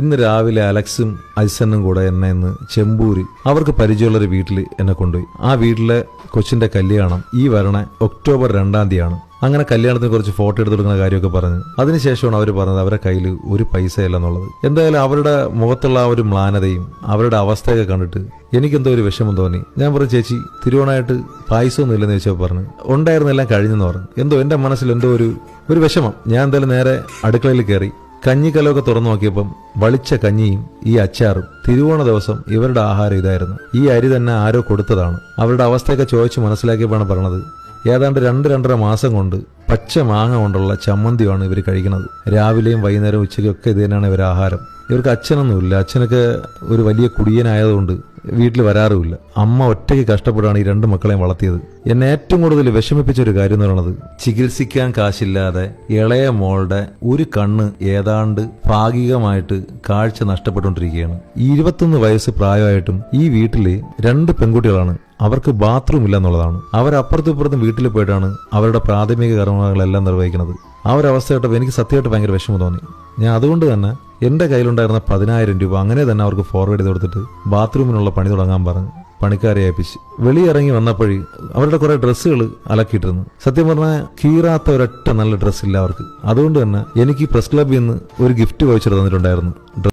ഇന്ന് രാവിലെ അലക്സും ഐസനും കൂടെ എന്നെ ഇന്ന് ചെമ്പൂര് അവർക്ക് പരിചയമുള്ള ഒരു വീട്ടിൽ എന്നെ കൊണ്ടുപോയി. ആ വീട്ടിലെ കൊച്ചിന്റെ കല്യാണം ഈ വരണ ഒക്ടോബർ രണ്ടാം തീയതിയാണ്. അങ്ങനെ കല്യാണത്തിന് കുറച്ച് ഫോട്ടോ എടുത്ത് കൊടുക്കുന്ന കാര്യമൊക്കെ പറഞ്ഞു. അതിനുശേഷമാണ് അവർ പറഞ്ഞത് അവരുടെ കയ്യിൽ ഒരു പൈസ ഇല്ല എന്നുള്ളത് എന്തായാലും അവരുടെ മുഖത്തുള്ള ആ ഒരു മ്ലാനതയും അവരുടെ അവസ്ഥയൊക്കെ കണ്ടിട്ട് എനിക്കെന്തോ ഒരു വിഷമം തോന്നി. ഞാൻ പറഞ്ഞു ചേച്ചി തിരുവോണമായിട്ട് പായസമൊന്നും ഇല്ലെന്ന് ചോദിച്ചപ്പോൾ പറഞ്ഞു ഉണ്ടായിരുന്നെല്ലാം കഴിഞ്ഞെന്ന് പറഞ്ഞു. എന്തോ എന്റെ മനസ്സിൽ എന്തോ ഒരു ഒരു വിഷമം. ഞാൻ എന്തായാലും നേരെ അടുക്കളയിൽ കയറി കഞ്ഞിക്കലമൊക്കെ തുറന്നു നോക്കിയപ്പം വളിച്ച കഞ്ഞിയും ഈ അച്ചാറും തിരുവോണ ദിവസം ഇവരുടെ ആഹാരം ഇതായിരുന്നു. ഈ അരി തന്നെ ആരോ കൊടുത്തതാണ്. അവരുടെ അവസ്ഥയൊക്കെ ചോദിച്ചു മനസ്സിലാക്കിയപ്പോഴാണ് പറഞ്ഞത് ഏതാണ്ട് രണ്ട് രണ്ടര മാസം കൊണ്ട് പച്ച മാങ്ങ കൊണ്ടുള്ള ചമ്മന്തിയാണ് ഇവർ കഴിക്കുന്നത്. രാവിലെയും വൈകുന്നേരവും ഉച്ചയ്ക്കും ഒക്കെ ഇത് തന്നെയാണ് ഇവർ ആഹാരം. ഇവർക്ക് അച്ഛനൊന്നുമില്ല. അച്ഛനൊക്കെ ഒരു വലിയ കുടിയനായതുകൊണ്ട് വീട്ടിൽ വരാറുമില്ല. അമ്മ ഒറ്റയ്ക്ക് കഷ്ടപ്പെട്ടാണ് ഈ രണ്ട് മക്കളെയും വളർത്തിയത്. എന്നെ ഏറ്റവും കൂടുതൽ വിഷമിപ്പിച്ച ഒരു കാര്യം എന്ന് പറയുന്നത് ചികിത്സിക്കാൻ കാശില്ലാതെ ഇളയ മോളുടെ ഒരു കണ്ണ് ഏതാണ്ട് ഭാഗികമായിട്ട് കാഴ്ച നഷ്ടപ്പെട്ടുകൊണ്ടിരിക്കുകയാണ്. ഇരുപത്തൊന്ന് വയസ്സ് പ്രായമായിട്ടും ഈ വീട്ടിൽ രണ്ട് പെൺകുട്ടികളാണ് അവർക്ക് ബാത്റൂം ഇല്ല എന്നുള്ളതാണ്. അവരപ്പുറത്തും ഇപ്പുറത്തും വീട്ടിൽ പോയിട്ടാണ് അവരുടെ പ്രാഥമിക കർമ്മങ്ങളെല്ലാം നിർവഹിക്കുന്നത്. ആ ഒരു അവസ്ഥ കേട്ടപ്പോൾ എനിക്ക് സത്യമായിട്ട് ഭയങ്കര വിഷമം തോന്നി. ഞാൻ അതുകൊണ്ട് തന്നെ എന്റെ കയ്യിലുണ്ടായിരുന്ന പതിനായിരം രൂപ അങ്ങനെ തന്നെ അവർക്ക് ഫോർവേഡ് ചെയ്ത് കൊടുത്തിട്ട് ബാത്റൂമിനുള്ള പണി തുടങ്ങാൻ പറഞ്ഞു പണിക്കാരെ ഏൽപ്പിച്ച്. വെളിയിറങ്ങി വന്നപ്പോഴേ അവരുടെ കുറെ ഡ്രസ്സുകൾ അലക്കിയിട്ടിരുന്നു. സത്യം പറഞ്ഞാൽ കീറാത്ത ഒരൊറ്റ നല്ല ഡ്രസ്സ് ഇല്ല അവർക്ക്. അതുകൊണ്ട് തന്നെ എനിക്ക് പ്രസ് ക്ലബിൽ നിന്ന് ഒരു ഗിഫ്റ്റ് വഹിച്ചിട്ട് തന്നിട്ടുണ്ടായിരുന്നു.